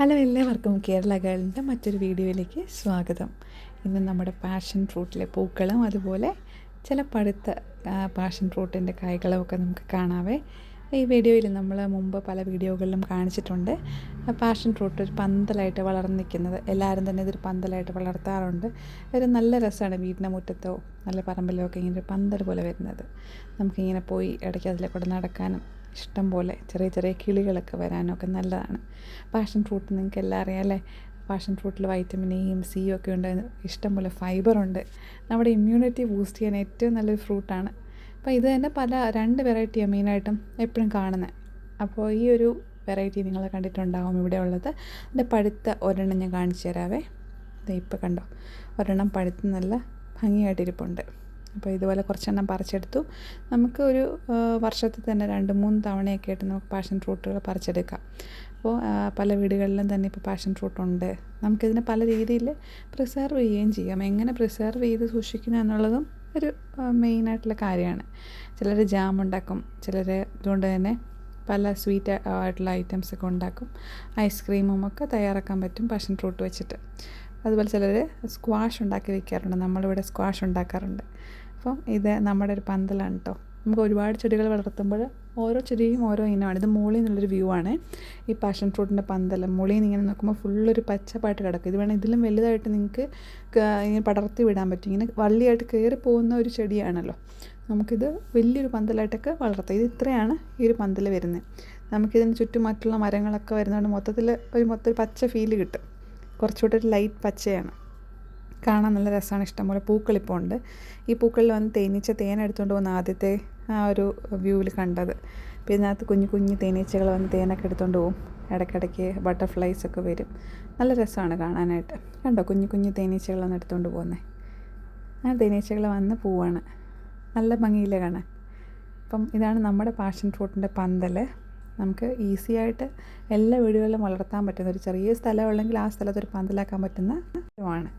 Hello എല്ലാവർക്കും കേരള ഗേളിന്റെ മറ്റൊരു വീഡിയോയിലേക്ക് സ്വാഗതം. ഇന്ന് നമ്മുടെ പാഷൻ ഫ്രൂട്ടിലെ പൂക്കളും അതുപോലെ ചില പഴുത്ത പാഷൻ ഫ്രൂട്ടിന്റെ കായ്കളും ഒക്കെ നമുക്ക് കാണാവേ. ഈ വീഡിയോയിൽ നമ്മൾ മുമ്പ് പല വീഡിയോകളിലും കാണിച്ചിട്ടുണ്ട്. പാഷൻ ഫ്രൂട്ട് ഒരു പന്തലായിട്ട് വളർന്നു നിൽക്കുന്നത്. എല്ലാവരും തന്നെ ഇതൊരു പന്തലായിട്ട് വളർത്താറുണ്ട്. ഒരു നല്ല രസമാണ് വീടിന്റെ മുറ്റത്തോ നല്ല പറമ്പിലോ ഒക്കെ ഇങ്ങനെ ഒരു പന്തൽ പോലെ വരുന്നത്. നമുക്കിങ്ങനെ പോയി ഇടയ്ക്ക് അതിലെ കൂടെ നടക്കാനും ഇഷ്ടം പോലെ ചെറിയ ചെറിയ കിളികളൊക്കെ വരാനൊക്കെ നല്ലതാണ്. പാഷൻ ഫ്രൂട്ട് നിങ്ങൾക്ക് എല്ലാം അറിയാം അല്ലേ? പാഷൻ ഫ്രൂട്ടിൽ വൈറ്റമിൻ എയും സിയും ഒക്കെ ഉണ്ട്. ഇഷ്ടം പോലെ ഫൈബറുണ്ട് നമ്മുടെ ഇമ്മ്യൂണിറ്റി ബൂസ്റ്റ് ചെയ്യാൻ ഏറ്റവും നല്ലൊരു ഫ്രൂട്ടാണ്. അപ്പോൾ ഇത് തന്നെ പല രണ്ട് വെറൈറ്റിയാണ് മെയിനായിട്ടും എപ്പോഴും കാണുന്നത് അപ്പോൾ ഈ ഒരു വെറൈറ്റി നിങ്ങൾ കണ്ടിട്ടുണ്ടാകും ഇവിടെ ഉള്ളത്. എന്റെ പഴുത്ത ഒരെണ്ണം ഞാൻ കാണിച്ചു തരാവേ. ഇത് ഇപ്പോൾ കണ്ടോ? ഒരെണ്ണം പഴുത്ത് നല്ല ഭംഗിയായിട്ടിരിപ്പുണ്ട്. അപ്പോൾ ഇതുപോലെ കുറച്ചെണ്ണം പറിച്ചെടുത്തു. നമുക്ക് ഒരു വർഷത്തിൽ തന്നെ രണ്ട് മൂന്ന് തവണയൊക്കെ ആയിട്ട് നമുക്ക് പാഷൻ ഫ്രൂട്ടുകൾ പറിച്ചെടുക്കാം. അപ്പോൾ പല വീടുകളിലും തന്നെ ഇപ്പോൾ പാഷൻ ഫ്രൂട്ട് ഉണ്ട്. നമുക്കിതിനെ പല രീതിയിൽ പ്രിസർവ് ചെയ്യുകയും ചെയ്യാം. എങ്ങനെ പ്രിസർവ് ചെയ്ത് സൂക്ഷിക്കുന്നു എന്നുള്ളതും ഒരു മെയിനായിട്ടുള്ള കാര്യമാണ്. ചിലർ ജാം ഉണ്ടാക്കും ചിലർ ഇതുകൊണ്ട് തന്നെ പല സ്വീറ്റ് ആയിട്ടുള്ള ഐറ്റംസ് ഒക്കെ ഉണ്ടാക്കും. ഐസ്ക്രീമും ഒക്കെ തയ്യാറാക്കാൻ പറ്റും പാഷൻ ഫ്രൂട്ട് വെച്ചിട്ട്. അതുപോലെ ചിലർ സ്ക്വാഷ് ഉണ്ടാക്കി വയ്ക്കാറുണ്ട് നമ്മളിവിടെ സ്ക്വാഷ് ഉണ്ടാക്കാറുണ്ട്. അപ്പം ഇത് നമ്മുടെ ഒരു പന്തലാണ് കേട്ടോ നമുക്ക് ഒരുപാട് ചെടികൾ വളർത്തുമ്പോൾ ഓരോ ചെടിയും ഓരോ ഇനമാണ്. ഇത് മുകളിൽ നിന്നുള്ളൊരു വ്യൂ ആണ്. ഈ പാഷൻ ഫ്രൂട്ടിന്റെ പന്തലം മുകളിൽ ഇങ്ങനെ നോക്കുമ്പോൾ ഫുള്ളൊരു പച്ചപ്പായിട്ട് കിടക്കും. ഇത് വേണം ഇതിലും വലുതായിട്ട് നിങ്ങൾക്ക് ഇങ്ങനെ പടർത്തി വിടാൻ പറ്റും. ഇങ്ങനെ വള്ളിയായിട്ട് കയറി പോകുന്ന ഒരു ചെടിയാണല്ലോ. നമുക്കിത് വലിയൊരു പന്തലായിട്ടൊക്കെ വളർത്താം. ഇത് ഇത്രയാണ് ഈ ഒരു പന്തൽ വരുന്നത്. നമുക്കിതിന് ചുറ്റും മറ്റുള്ള മരങ്ങളൊക്കെ വരുന്നതുകൊണ്ട് മൊത്തത്തിൽ ഒരു മൊത്തം പച്ച ഫീൽ കിട്ടും. കുറച്ചുകൂടെ ഒരു ലൈറ്റ് പച്ചയാണ്. കാണാൻ നല്ല രസമാണ്. ഇഷ്ടംപോലെ പൂക്കളിപ്പോൾ ഉണ്ട്. ഈ പൂക്കളിൽ വന്ന് തേനീച്ച തേൻ എടുത്തുകൊണ്ട് വന്ന് ആദ്യത്തെ ആ ഒരു വ്യൂവിൽ കണ്ടത്. പിന്നെ അതിനകത്ത് കുഞ്ഞു കുഞ്ഞു തേനീച്ചകൾ വന്ന് തേനൊക്കെ എടുത്തുകൊണ്ട് പോകും ഇടയ്ക്കിടയ്ക്ക് ബട്ടർഫ്ലൈസ് ഒക്കെ വരും. നല്ല രസമാണ് കാണാനായിട്ട്. കണ്ടോ? കുഞ്ഞു കുഞ്ഞു തേനീച്ചകൾ വന്ന് എടുത്തുകൊണ്ട് പോകുന്നത് ആ തേനീച്ചകൾ വന്ന് പോവാണ്. നല്ല ഭംഗിയില്ല കാണാൻ? അപ്പം ഇതാണ് നമ്മുടെ പാഷൻ ഫ്രൂട്ടിന്റെ പന്തൽ. നമുക്ക് ഈസി ആയിട്ട് എല്ലാ വീടുകളിലും വളർത്താൻ പറ്റുന്ന ഒരു ചെറിയ സ്ഥലമുള്ളെങ്കിൽ ആ സ്ഥലത്ത് ഒരു പന്തലാക്കാൻ പറ്റുന്ന ആണ്.